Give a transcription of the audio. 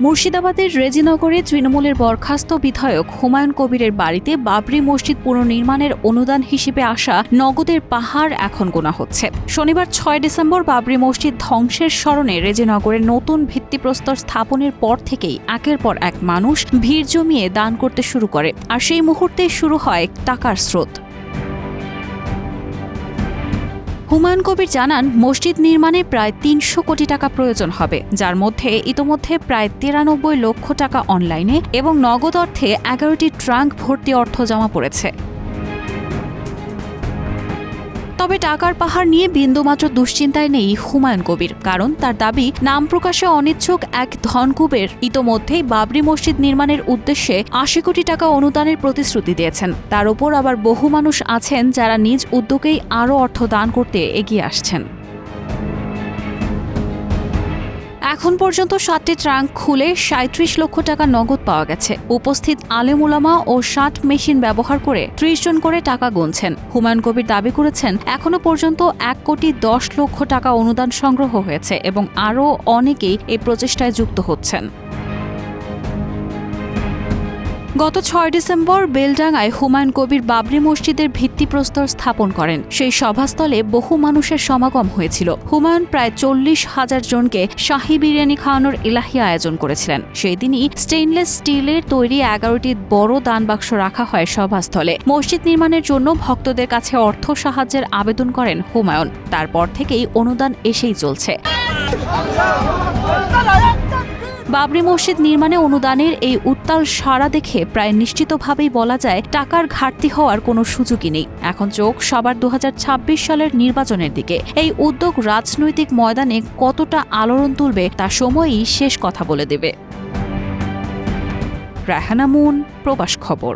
মুর্শিদাবাদের রেজিনগরে তৃণমূলের বরখাস্ত বিধায়ক হুমায়ুন কবিরের বাড়িতে বাবরি মসজিদ পুনর্নির্মাণের অনুদান হিসেবে আসা নগদের পাহাড় এখন গোনা হচ্ছে। শনিবার ছয় ডিসেম্বর বাবরি মসজিদ ধ্বংসের স্মরণে রেজিনগরের নতুন ভিত্তিপ্রস্তর স্থাপনের পর থেকেই একের পর এক মানুষ ভিড় জমিয়ে দান করতে শুরু করে। আর সেই মুহূর্তে শুরু হয় টাকার স্রোত। হুমায়ুন কবির জানান, মসজিদ নির্মাণে প্রায় তিনশো কোটি টাকা প্রয়োজন হবে, যার মধ্যে ইতোমধ্যে প্রায় তিরানব্বই লক্ষ টাকা অনলাইনে এবং নগদ অর্থে এগারোটি ট্রাঙ্ক ভর্তি অর্থ জমা পড়েছে। তবে টাকার পাহাড় নিয়ে বিন্দুমাত্র দুশ্চিন্তায় নেই হুমায়ুন কবির, কারণ তার দাবি, নাম প্রকাশে অনিচ্ছুক এক ধনকুবের। ইতোমধ্যেই বাবরি মসজিদ নির্মাণের উদ্দেশ্যে আশি কোটি টাকা অনুদানের প্রতিশ্রুতি দিয়েছেন। তার উপর আবার বহু মানুষ আছেন যারা নিজ উদ্যোগেই আরও অর্থ দান করতে এগিয়ে আসছেন। এখন পর্যন্ত সাতটি ট্রাঙ্ক খুলে সাঁত্রিশ লক্ষ টাকা নগদ পাওয়া গেছে। উপস্থিত আলেম আলেমুলামা ও ষাট মেশিন ব্যবহার করে ত্রিশ জন করে টাকা গুনছেন। হুমায়ুন কবির দাবি করেছেন এখনও পর্যন্ত এক কোটি দশ লক্ষ টাকা অনুদান সংগ্রহ হয়েছে এবং আরও অনেকেই এই প্রচেষ্টায় যুক্ত হচ্ছেন। গত ছয় ডিসেম্বর বেলডাঙ্গায় হুমায়ুন কবির বাবরি মসজিদের ভিত্তিপ্রস্তর স্থাপন করেন। সেই সভাস্থলে বহু মানুষের সমাগম হয়েছিল। হুমায়ুন প্রায় চল্লিশ হাজার জনকে শাহী বিরিয়ানি খাওয়ানোর ইলাহি আয়োজন করেছিলেন। সেই দিনই স্টেইনলেস স্টিলের তৈরি এগারোটি বড় দান বাক্স রাখা হয় সভাস্থলে। মসজিদ নির্মাণের জন্য ভক্তদের কাছে অর্থ সাহায্যের আবেদন করেন হুমায়ুন। তারপর থেকেই অনুদান এসেই চলছে। বাবরি মসজিদ নির্মাণে অনুদানের এই উত্তাল সারা দেখে প্রায় নিশ্চিতভাবেই বলা যায় টাকার ঘাটতি হওয়ার কোনো সুযোগই নেই। এখন চোখ সবার দু হাজার ছাব্বিশ সালের নির্বাচনের দিকে। এই উদ্যোগ রাজনৈতিক ময়দানে কতটা আলোড়ন তুলবে তা সময়ই শেষ কথা বলে দেবে। রাহানামুন প্রবাস খবর।